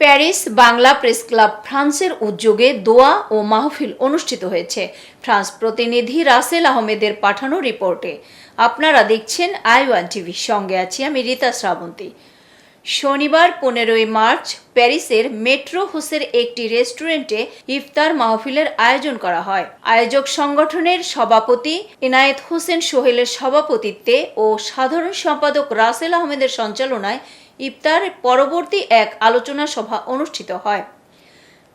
Paris Bangla press club ফ্রান্সের উদ্যোগে দোয়া ও মাহফিল অনুষ্ঠিত হয়েছে। ফ্রান্স প্রতিনিধি রাসেল আহমেদের পাঠানো রিপোর্টে। আপনারা দেখছেন আই ওয়ান টিভির সঙ্গে আছি আমি রীতা শ্রাবন্তী। শনিবার পনেরোই মার্চ প্যারিসের মেট্রো হোসের একটি রেস্টুরেন্টে ইফতার মাহফিলের আয়োজন করা হয়। আয়োজক সংগঠনের সভাপতি এনায়েত হোসেন সোহেলের সভাপতিত্বে ও সাধারণ সম্পাদক রাসেল আহমেদের সঞ্চালনায় ইফতার পরবর্তী এক আলোচনা সভা অনুষ্ঠিত হয়।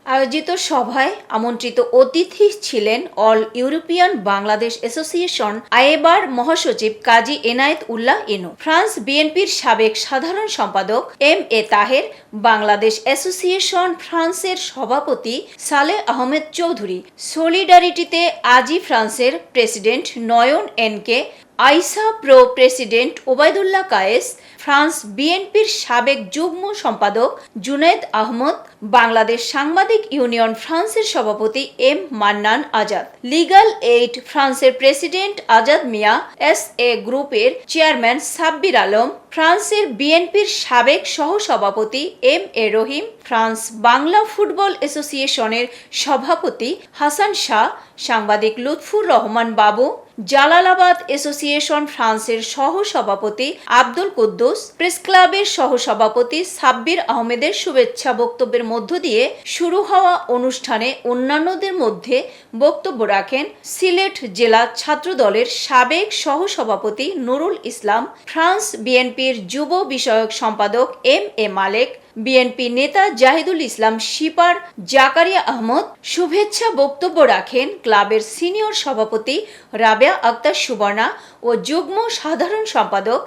আয়োজিত সভায় আমন্ত্রিত অতিথি ছিলেন অল ইউরোপিয়ান বাংলাদেশ অ্যাসোসিয়েশন আয়েবার মহাসচিব কাজী এনায়েত উল্লাহ ইনু। ফ্রান্স বিএনপির সাবেক সাধারণ সম্পাদক M A Taher, Bangladesh Association ফ্রান্সের সভাপতি সালে আহমেদ চৌধুরী। সলিডারিটিতে আজি ফ্রান্সের প্রেসিডেন্ট নয়ন এনকে আইসা pro president Obaidullah Kayes, France বিএনপির সাবেক যুগ্ম সম্পাদক জুনেদ আহমদ, বাংলাদেশ সাংবাদিক ইউনিয়ন ফ্রান্সের সভাপতি M Mannan Azad, legal aid ফ্রান্সের president Azad Mia, S A গ্রুপের চেয়ারম্যান সাব্বির আলম, ফ্রান্সের বিএনপির সাবেক সহসভাপতি M A Rahim, France Bangla football অ্যাসোসিয়েশনের সভাপতি হাসান শাহ, সাংবাদিক লুৎফুর রহমান বাবু জালালাবাদ অ্যাসোসিয়েশন ফ্রান্সের সহ সভাপতি আব্দুল কুদ্দুস, প্রেস ক্লাবের সহ সভাপতি সাব্বির আহমেদের শুভেচ্ছা বক্তব্যের মধ্য দিয়ে শুরু হওয়া অনুষ্ঠানে অন্যান্যদের মধ্যে বক্তব্য রাখেন সিলেট জেলা ছাত্র দলের সাবেক সহ সভাপতি নুরুল ইসলাম, ফ্রান্স বিএনপির যুব বিষয়ক সম্পাদক এম এ মালেক বিএনপি নেতা জাহিদুল ইসলাম শিপার জাকারিয়া আহমদ শুভেচ্ছা বক্তব্য রাখেন ক্লাবের সিনিয়র সভাপতি রাবেয়া আক্তার সুবর্ণা ও যুগ্ম সাধারণ সম্পাদক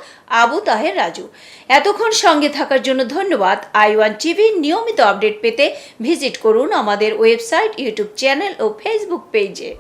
আবু তাহের রাজু। এতক্ষণ সঙ্গে থাকার জন্য ধন্যবাদ। আই ওয়ান টিভির নিয়মিত আপডেট পেতে ভিজিট করুন আমাদের ওয়েবসাইট, ইউটিউব চ্যানেল ও ফেসবুক পেজে।